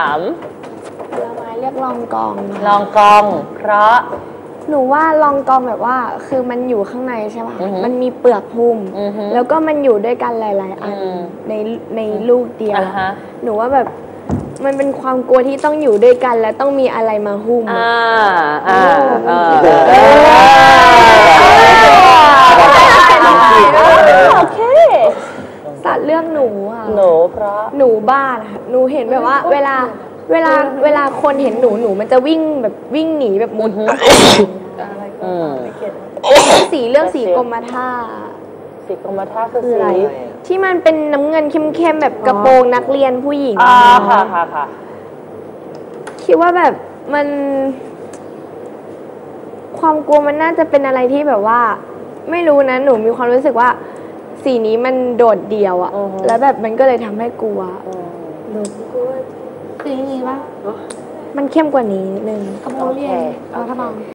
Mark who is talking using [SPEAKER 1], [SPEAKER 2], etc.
[SPEAKER 1] ถาม
[SPEAKER 2] ผลไม้เรียกลองกองนะ
[SPEAKER 1] ลองกอง เพราะ
[SPEAKER 2] หนูว่าลองกองแบบว่า คือมันอยู่ข้างในใช่ป่ะ
[SPEAKER 1] อือฮึ
[SPEAKER 2] มันมีเปลือกหุ้ม
[SPEAKER 1] อือฮึ
[SPEAKER 2] แล้วก็มันอยู่ด้วยกันหลาย ๆ อัน
[SPEAKER 1] อืม
[SPEAKER 2] ในในลูกเดียว
[SPEAKER 1] อ่าฮะ
[SPEAKER 2] หนูว่าแบบ มันเป็นความกลัวที่ต้องอยู่ด้วยกัน และต้องมีอะไรมาหุ้ม
[SPEAKER 1] อ่าอ่าเออ
[SPEAKER 2] โอเค สัตว์เลือกหนูอะ
[SPEAKER 1] หนูเพราะ
[SPEAKER 2] หนูบ้านอะหนูเห็นแบบว่า เวลาเวลาเวลาคนเห็นหนูหนูมันจะวิ่งแบบวิ่งหนีแบบมุด
[SPEAKER 1] อืม
[SPEAKER 2] สีเลือกสีกรมท่า
[SPEAKER 1] สีกรมท่าคือ
[SPEAKER 2] คือ
[SPEAKER 1] สี
[SPEAKER 2] อะไรที่มันเป็นน้ำเงินเข้มๆแบบกระโปรงนักเรียนผู้หญิง
[SPEAKER 1] อ่าค่ะค่ะค่ะ
[SPEAKER 2] คิดว่าแบบมัน ความกลัวมันน่าจะเป็นอะไรที่แบบว่า ไม่รู้นะหนูมีความรู้สึกว่า สีนี้มันโดดเดี่ยวอะแล้วแบบมันก็เลยทำให้กลัว
[SPEAKER 3] สีนี้ปะ
[SPEAKER 2] มันเข้มกว่านี้นิดนึง
[SPEAKER 3] กระโปรงเรียน
[SPEAKER 1] โอเค
[SPEAKER 3] เอากระเป๋า